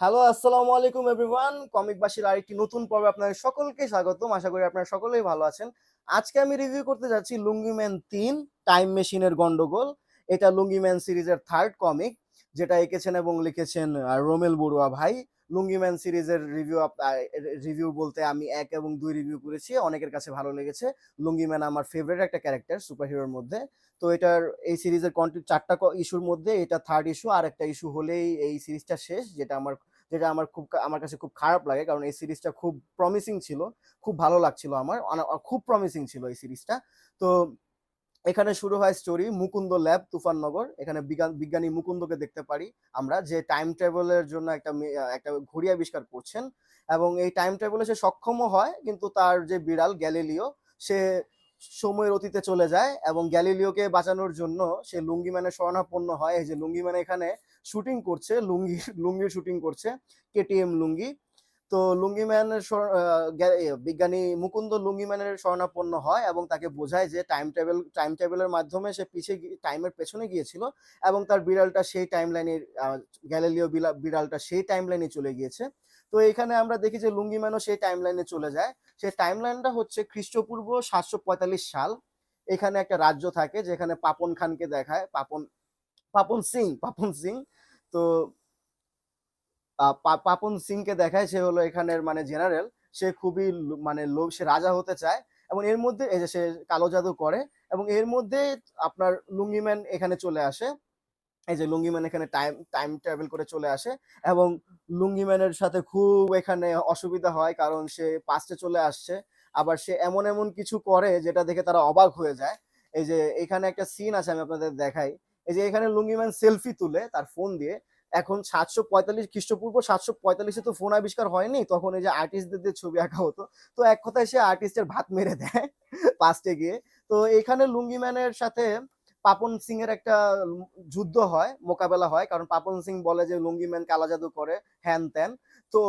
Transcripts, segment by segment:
Hello আসসালামু আলাইকুম everyone comic বাসীর আরেকটি নতুন পর্বে আপনাদের সকলকে স্বাগতম। আশা করি আপনারা সকলেই ভালো আছেন। আজকে আমি রিভিউ করতে যাচ্ছি লুঙ্গিম্যান তিন টাইম মেশিনের গন্ডগোল। এটা লুঙ্গিম্যান সিরিজের থার্ড কমিক যেটা এঁকেছেন এবং লিখেছেন রোমেল বড়ুয়া ভাই। লুঙ্গিম্যান সিরিজের রিভিউ রিভিউ বলতে আমি এক এবং দুই রিভিউ করেছি, অনেকের কাছে ভালো লেগেছে। লুঙ্গিম্যান আমার ফেভারিট একটা ক্যারেক্টার সুপার হিরোর মধ্যে। তো এটার, এই সিরিজের কন্টি চারটা ইস্যুর মধ্যে এটা থার্ড ইস্যু আর একটা ইস্যু হলেই এই সিরিজটা শেষ, যেটা আমার যেটা আমার খুব আমার কাছে খুব খারাপ লাগে, কারণ এই সিরিজটা খুব প্রমিসিং ছিল, খুব ভালো লাগছিল আমার খুব প্রমিসিং ছিল এই সিরিজটা। তো এখানে শুরু হয় স্টোরি মুকুন্দ ল্যাব তুফাননগর। এখানে বিজ্ঞান- মুকুন্দকে দেখতে পারি আমরা, যে টাইম ট্রাভেলের জন্য একটা একটা ঘড়ি আবিষ্কার করছেন। এবং এই টাইম ট্রাভেলে সে সক্ষমও হয়, কিন্তু তার যে বিড়াল গ্যালিলিও, সে সময়ের অতীতে চলে যায় এবং গ্যালিলিওকে বাঁচানোর জন্য সে লুঙ্গি ম্যানের শরণাপন্ন হয়। এই যে লুঙ্গি ম্যান এখানে শুটিং করছে, লুঙ্গি, লুঙ্গির শুটিং করছে কেটিএম লুঙ্গি। তো লুঙ্গি ম্যানের শর- আহ, গ্যা- এ, বিজ্ঞানী মুকুন্দ লুঙ্গিম্যানের শরণাপন্ন হয় এবং তাকে বোঝায় যে টাইম টেবিল টাইম টেবিলের মাধ্যমে সে পিছিয়ে টাইমের পেছনে গিয়েছিল এবং তার বিড়ালটা সেই টাইম লাইনে গ্যালিলিও বিড়ালটা সেই টাইম লাইনে চলে গিয়েছে। তো এখানে আমরা দেখি যে লুঙ্গিম্যানও সেই টাইম লাইনে চলে যায়। সেই টাইম লাইনটা হচ্ছে খ্রিস্টপূর্ব সাতশো পঁয়তাল্লিশ সাল। এখানে একটা রাজ্য থাকে যেখানে পাপন খানকে দেখায় পাপন পাপন সিং পাপন সিং। তো পাপন সিংকে দেখায় সে হলো এখানের মানে জেনারেল। সে খুবই মানে লোভ সে রাজা হতে চায় এবং এর মধ্যে এই যে সে কালো জাদু করে এবং এর মধ্যে আপনার লুঙ্গিম্যান এখানে চলে আসে। এই যে লুঙ্গিম্যান এখানে টাইম টাইম ট্রাভেল করে চলে আসে এবং লুঙ্গিম্যানের সাথে খুব এখানে অসুবিধা হয় কারণ সে পাস্টে চলে আসছে। আবার সে এমন এমন কিছু করে যেটা দেখে তারা অবাক হয়ে যায়। এই যে এখানে একটা সিন আছে আমি আপনাদের দেখাই। এই যে এখানে লুঙ্গিম্যান সেলফি তুলে তার ফোন দিয়ে এখন সাতশো পঁয়তাল্লিশ খ্রিস্টপূর্ব সাতশো পঁয়তাল্লিশে তো ফোন আবিষ্কার হয়নি, তখন এই যে আর্টিস্টদের ছবি আঁকা হতো। তো এক কথায় সে আর্টিস্টের ভাত মেরে দেয় পাস্টে গিয়ে। তো এখানে লুঙ্গিম্যানের সাথে পাপন সিং এর একটা যুদ্ধ হয়, মোকাবেলা হয়, কারণ পাপন সিং বলে যে লুঙ্গিম্যান কালা জাদু করে, হ্যান ত্যান। তো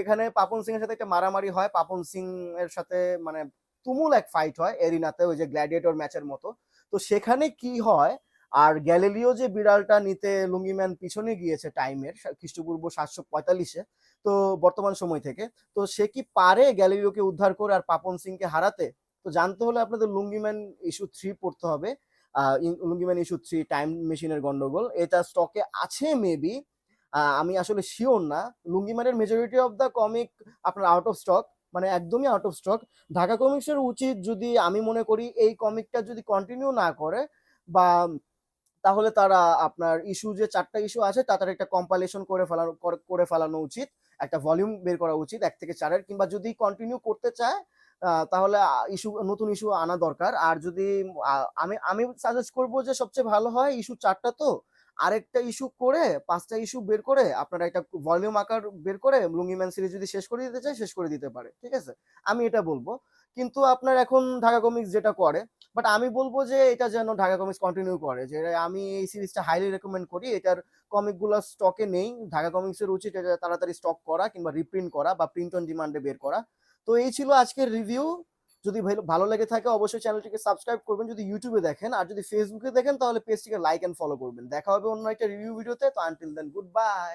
এখানে পাপন সিং এর সাথে একটা মারামারি হয়, পাপন সিং এর সাথে মানে তুমুল এক ফাইট হয়, এরিনাতে, ওই যে গ্ল্যাডিয়েটর ম্যাচের মতো। তো সেখানে কি হয় আর গ্যালিলিও যে বিড়ালটা নিতে লুঙ্গিম্যান পিছনে গিয়েছে টাইমের খ্রিস্টপূর্ব সাতশো পঁয়তাল্লিশে, তো বর্তমান সময় থেকে, তো সে কি পারে গ্যালিলিওকে উদ্ধার করে আর পাপন সিংকে হারাতে? তো জানতে হলে আপনাদের লুঙ্গিম্যান ইস্যু থ্রি পড়তে হবে। লুঙ্গিম্যান ইস্যু থ্রি টাইম মেশিনের গন্ডগোল, এটা স্টকে আছে মেবি আমি আসলে শিওর না। লুঙ্গিম্যানের মেজরিটি অফ দ্য কমিক আপনার আউট অফ স্টক মানে একদমই আউট অফ স্টক ঢাকা কমিক্সের উচিত যদি আমি মনে করি এই কমিকটা যদি কন্টিনিউ না করে, বা তাহলে তারা আপনার ইস্যু যে চারটা ইস্যু আছে তাদের একটা কম্পাইলেশন করে ফেলানো, করে- ফেলানো উচিত। একটা ভলিউম বের করা উচিত, এক থেকে চারের, কিংবা যদি কন্টিনিউ করতে চায় তাহলে ইস্যু নতুন ইস্যু আনা দরকার। আর যদি আমি আমি সাজেস্ট করব যে সবচেয়ে ভালো হয় ইস্যু চারটা তো। আরেকটা ইস্যু করে, পাঁচটা ইস্যু বের করে, আপনারা একটা ভলিউম আকার বের করে লুঙ্গিম্যান সিরিজ যদি শেষ করে দিতে চায়, শেষ করে দিতে পারে। ঠিক আছে? আমি এটা বলব। কিন্তু আপনার এখন ঢাকা কমিক্স যেটা করে বাট আমি বলব যে এটা যেন ঢাকা কমিক্স কন্টিনিউ করে, যে আমি এই সিরিজটা হাইলি রেকমেন্ড করি। এটার কমিকগুলো স্টকে নেই। ঢাকা কমিক্সের উচিত এটা তাড়াতাড়ি স্টক করা কিংবা রিপ্রিন্ট করা বা প্রিন্ট অন ডিমান্ডে বের করা। তো এই ছিল আজকের রিভিউ যদি ভালো- লেগে থাকে অবশ্যই চ্যানেলটিকে সাবস্ক্রাইব করবেন। যদি ইউটিউবে দেখেন আর যদি ফেসবুকে দেখেন তাহলে পেজটিকে লাইক অ্যান্ড ফলো করবেন। দেখা হবে অন্য একটা রিভিউ ভিডিওতে তো আনটিল দেন গুড বাই